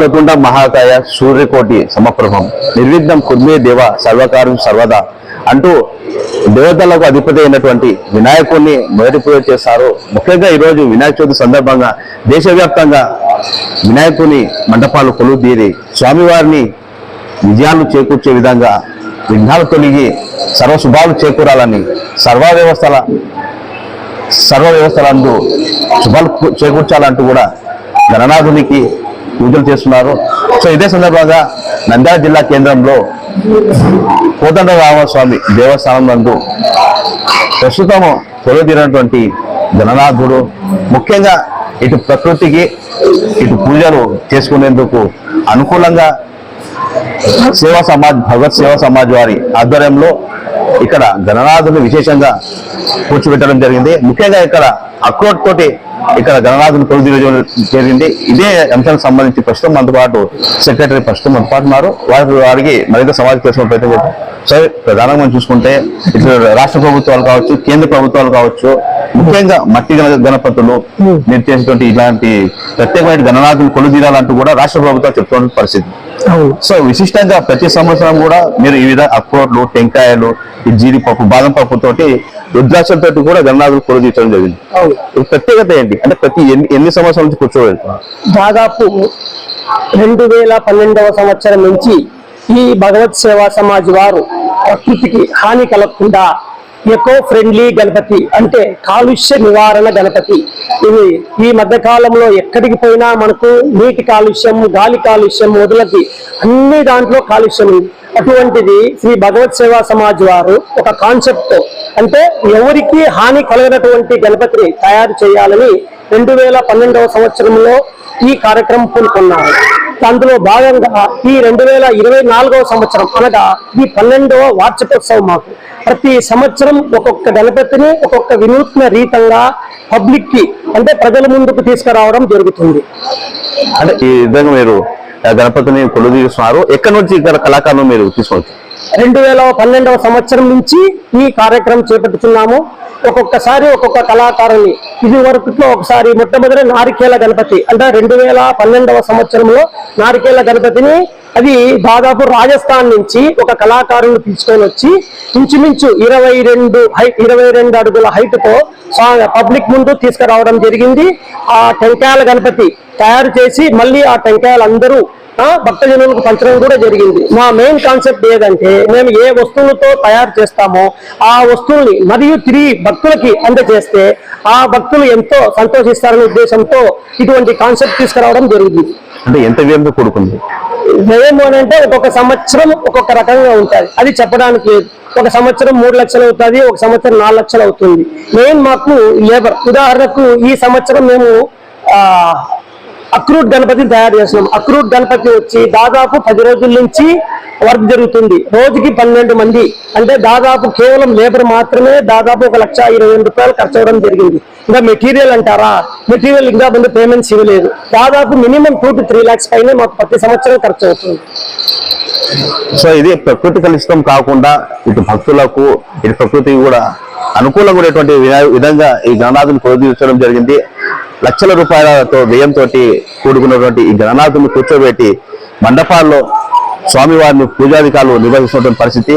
వక్రతుండ మహాకాయ సూర్యకోటి సమప్రభం నిర్విఘ్నం కుర్మే దేవ సర్వకారం సర్వదా అంటూ దేవతలకు అధిపతి అయినటువంటి వినాయకుడిని మొదటి పూజ చేస్తారు ముఖ్యంగా ఈరోజు వినాయక చవితి సందర్భంగా దేశవ్యాప్తంగా వినాయకుని మండపాలు కొలువు స్వామివారిని విజయాలు చేకూర్చే విధంగా విఘ్నాలు తొలగి సర్వ శుభాలు చేకూరాలని సర్వ వ్యవస్థల సర్వ వ్యవస్థలందు శుభాలు చేకూర్చాలంటూ కూడా గణనాథునికి పూజలు చేస్తున్నారు. సో ఇదే సందర్భంగా నంద్యాల జిల్లా కేంద్రంలో కోదండ రామస్వామి దేవస్థానం నందు ప్రస్తుతం కొలుదీరినటువంటి జననాథుడు. ముఖ్యంగా ఇటు ప్రకృతికి ఇటు పూజలు చేసుకునేందుకు అనుకూలంగా సేవా సమాజ్ భగవత్ సేవా సమాజ్ వారి ఆధ్వర్యంలో ఇక్కడ గణనాథుని విశేషంగా కూర్చోబెట్టడం జరిగింది. ముఖ్యంగా ఇక్కడ అక్రోట్ తోటి ఇక్కడ గణనాథుని కొలుదీయడం జరిగింది. ఇదే అంశానికి సంబంధించి ప్రస్తుతం మనతో పాటు సెక్రటరీ ప్రస్తుతం మనతో పాటు ఉన్నారు. వారి వారికి మరింత సమాజ కేసులు ప్రయత్నం సరే ప్రధానంగా మనం చూసుకుంటే ఇటు రాష్ట్ర ప్రభుత్వాలు కావచ్చు కేంద్ర ప్రభుత్వాలు కావచ్చు ముఖ్యంగా మట్టి గణ గణపతులు నిర్దేశించినటువంటి ఇలాంటి ప్రత్యేకమైన గణనాథులు కొలుదీరాలంటూ కూడా రాష్ట్ర ప్రభుత్వాలు చెప్తున్న పరిస్థితి. సో విశిష్టంగా ప్రతి సంవత్సరం కూడా మీరు ఈ విధంగా అక్రోట్లు టెంకాయలు ఈ జీడిపప్పు బాదం పప్పు తోటి రుద్రాక్షలతోటి కూడా గణనాథులు కొలు తీర్చడం జరిగింది. ప్రత్యేకత ఏంటి? అంటే ప్రతి ఎన్ని ఎన్ని సంవత్సరాల నుంచి కూర్చోబెడుతున్నారు? దాదాపు రెండు వేల పన్నెండవ సంవత్సరం నుంచి ఈ భగవత్ సేవా సమాజ్ వారు ప్రకృతికి హాని కలగకుండా ఎకో ఫ్రెండ్లీ గణపతి అంటే కాలుష్య నివారణ గణపతి. ఇవి ఈ మధ్య కాలంలో ఎక్కడికి పోయినా మనకు నీటి కాలుష్యం గాలి కాలుష్యం మొదలది అన్ని దాంట్లో కాలుష్యం అటువంటిది శ్రీ భగవత్ సేవా సమాజ్ వారు ఒక కాన్సెప్ట్. అంటే ఎవరికి హాని కలగనటువంటి గణపతిని తయారు చేయాలని రెండు వేల పన్నెండవ సంవత్సరంలో ఈ కార్యక్రమం పూనుకున్నారు. అందులో భాగంగా ఈ రెండు వేల ఇరవై నాలుగవ సంవత్సరం అనగా ఈ పన్నెండవ వార్షికోత్సవం మాకు. ప్రతి సంవత్సరం ఒక్కొక్క గణపతిని ఒక్కొక్క వినూత్న రీతంగా పబ్లిక్కి అంటే ప్రజల ముందుకు తీసుకురావడం జరుగుతుంది. అంటే ఈ విధంగా మీరు గణపతిని కొలు తీస్తున్నారు ఎక్కడి నుంచి ఇక్కడ కళాకారులు మీరు తీసుకోవచ్చు రెండు వేల పన్నెండవ సంవత్సరం నుంచి ఈ కార్యక్రమం చేపట్టుతున్నాము ఒక్కొక్కసారి ఒక్కొక్క కళాకారుని ఇది వరకులో ఒకసారి మొట్టమొదటి నారికేల గణపతి అంటే రెండు వేల పన్నెండవ సంవత్సరంలో నారికేల గణపతిని అది దాదాపు రాజస్థాన్ నుంచి ఒక కళాకారుని తీసుకొని వచ్చి ఇంచుమించు ఇరవై రెండు ఇరవై రెండు అడుగుల హైట్తో పబ్లిక్ ముందు తీసుకురావడం జరిగింది. ఆ టెంకాయల గణపతి తయారు చేసి మళ్ళీ ఆ టెంకాయలు అందరూ భక్తజనులకు పంచడం కూడా జరిగింది. మా మెయిన్ కాన్సెప్ట్ ఏదంటే మేము ఏ వస్తువులతో తయారు చేస్తామో ఆ వస్తువుల్ని మరియు తిరిగి భక్తులకి అందజేస్తే ఆ భక్తులు ఎంతో సంతోషిస్తారనే ఉద్దేశంతో ఇటువంటి కాన్సెప్ట్ తీసుకురావడం జరుగుతుంది అంటే ఎంత వ్యయంతో కూడుకుంది? వ్యయం అని అంటే ఒక్కొక్క సంవత్సరం ఒక్కొక్క రకంగా ఉంటుంది. అది చెప్పడానికి లేదు. ఒక సంవత్సరం మూడు లక్షలు అవుతుంది ఒక సంవత్సరం నాలుగు లక్షలు అవుతుంది. మెయిన్ మాకు లేబర్. ఉదాహరణకు ఈ సంవత్సరం మేము అక్రూట్ గణపతిని తయారు చేస్తున్నాం. అక్రూట్ గణపతి వచ్చి దాదాపు పది రోజుల నుంచి వర్క్ జరుగుతుంది. రోజుకి పన్నెండు మంది. అంటే దాదాపు కేవలం లేబర్ మాత్రమే దాదాపు ఒక లక్ష ఇరవై వేల రూపాయలు ఖర్చు అవ్వడం జరిగింది. ఇంకా మెటీరియల్ అంటారా? మెటీరియల్ ఇంకా ముందు పేమెంట్స్ ఇవ్వలేదు. దాదాపు minimum two to three lakhs పైన మాకు ప్రతి సంవత్సరం ఖర్చు అవుతుంది. సో ఇది ప్రకృతి కలుషితం కాకుండా ఇటు భక్తులకు ఇటు ప్రకృతికి కూడా అనుకూలంగా ఉండేటువంటి విధంగా ఈ గణనాథుని కొలుదీర్చడం జరిగింది. లక్షల రూపాయలతో వ్యయంతో కూడుకున్నటువంటి ఈ గణనాథుని కూర్చోబెట్టి మండపాల్లో స్వామివారిని పూజాధికారులు నిర్వహిస్తున్నటువంటి పరిస్థితి.